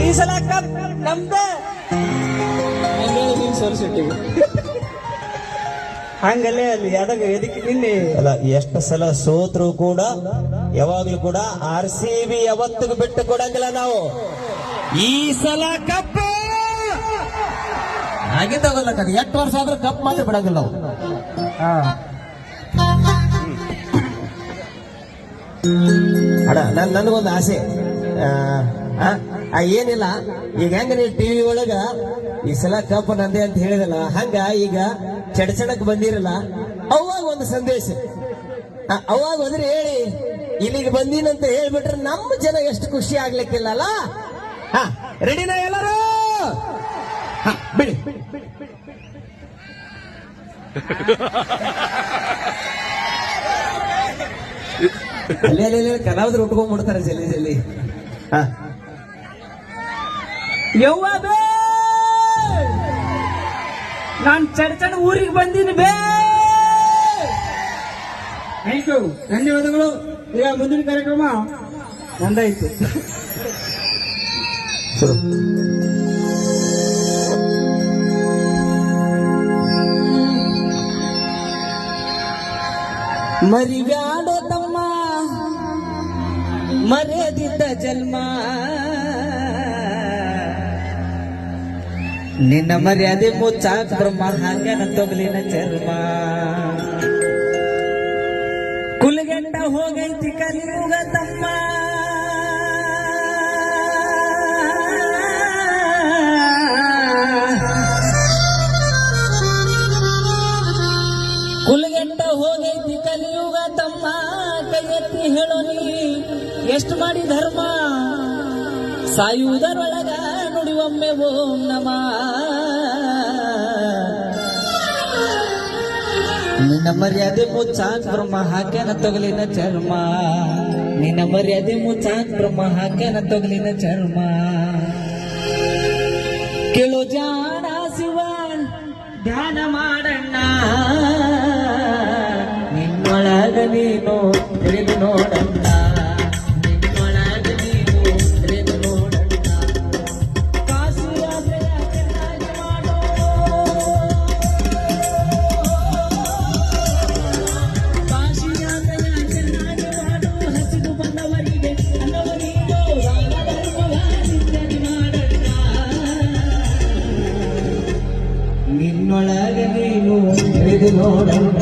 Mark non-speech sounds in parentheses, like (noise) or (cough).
ಈ ಸಲ ಕಪ್ ನಮ್ದೇ ಸೊಸೈಟಿಗೆ ಹಂಗಲ್ಲೇ ಅಲ್ಲಿ ಯಾವಾಗ ಎದಕ್ಕೆ ನಿನ್ನೆ. ಅಲ್ಲ ಎಷ್ಟು ಸಲ ಸೋತ್ರು ಕೂಡ ಯಾವಾಗ್ಲೂ ಕೂಡ ಆರ್ ಸಿ ಬಿ ಯಾವತ್ತಿಗೂ ಬಿಟ್ಟು ಕೊಡಂಗಿಲ್ಲ ನಾವು. ಈ ಸಲ ಕಪ್ ಹಾಗೆ ತಗೋಲ್ಲ ಕದ ಎಷ್ಟು ವರ್ಷ ಆದ್ರೂ ಕಪ್ ಮಾತ್ರ ಬಿಡಂಗಿಲ್ಲ ನಾವು. ಅಡ ನನ್ ನನಗೊಂದು ಆಸೆ. ಆ? ಆ, ಏನಿಲ್ಲ. ಈಗ ಹೆಂಗ ನೀವು ಟಿವಿ ಒಳಗ? ಈ ಸಲ ಕಪ್ಪು ನಂದೆ ಅಂತ ಹೇಳಿದಲ್ಲ ಹಂಗ ಈಗ ಚಡಚಡಕ್ ಬಂದಿರಲ್ಲ. ಅವಾಗ ಒಂದು ಸಂದೇಶ. ಅವಾಗ ಹೋದ್ರೆ ಹೇಳಿ ಇಲ್ಲಿಗೆ ಅಂತ ಹೇಳ್ಬಿಟ್ರೆ ನಮ್ಮ ಜನ ಎಷ್ಟು ಖುಷಿ ಆಗ್ಲಿಕ್ಕಿಲ್ಲಲ್ಲ? ಹಾ ರೆಡಿನಾ ಎಲ್ಲರೂ? ಬಿಡಿ. (laughs) ಅಲ್ಲೇ ಅಲ್ಲಿ ಅಲ್ಲಿ ಕಲಾವಿದ್ರು ಉಟ್ಕೊಂಡ್ಬಿಡ್ತಾರೆ ಜಲ್ಲಿ ಜಲ್ಲಿ ಹಾ. ಯವ್ವ ಬೇ ನಾನು ಚಡ್ಚಡ್ ಊರಿಗೆ ಬಂದೀನಿ ಬೇ! ಥ್ಯಾಂಕ್ ಯು ಧನ್ಯವಾದಗಳು. ಈಗ ಮುಂದಿನ ಕಾರ್ಯಕ್ರಮ ನಂದಾಯ್ತು. ಮರಿಗಾಡೋ ತಮ್ಮ ಮರೆದಿದ್ದ ಜನ್ಮ. ನಿನ್ನ ಮರ್ಯಾದೆ ಮುಚ್ಚಾಕ್ ಬ್ರಹ್ಮ ಹಂಗನ ತೊಗಲಿನ ಚರ್ಮ. ಕುಲಗೆಂಡ ಹೋಗೈತಿ ಕಲಿಯುಗ ತಮ್ಮ. ಕುಲಗೆಂಡ ಹೋಗೈತಿ ಕಲಿಯುಗ ತಮ್ಮ. ಕೈ ಎತ್ತಿ ಹೇಳೋ ನೀ, ಎಷ್ಟು ಮಾಡಿ ಧರ್ಮ. ಸಾಯುವುದರೊಳಗ ನುಡಿವೊಮ್ಮೆ ಓಂ ನಮ. ನಿನ್ನ ಮರ್ಯಾದೆ ಮುಚ್ಚಾಕ್ ಬ್ರಹ್ಮ, ಹಾಕ್ಯಾನ ತೊಗಲಿನ ಚರ್ಮ. ನಿನ್ನ ಮರ್ಯಾದೆ ಮುಚ್ಚಾಕ್ ಬ್ರಹ್ಮ, ಹಾಕ್ಯನ ತೊಗಲಿನ ಚರ್ಮ. ಕೇಳು ಜಾಣ ಶಿವ, ಧ್ಯಾನ ಮಾಡಣ್ಣ. ನಿನ್ನೊಳಗ ನೀನು ತಿಳಿದು ನೋಡಣ್ಣ. ನಿನ್ನೊಳಗ ನೀನು ತಿಳಿದು ನೋಡಣ್ಣ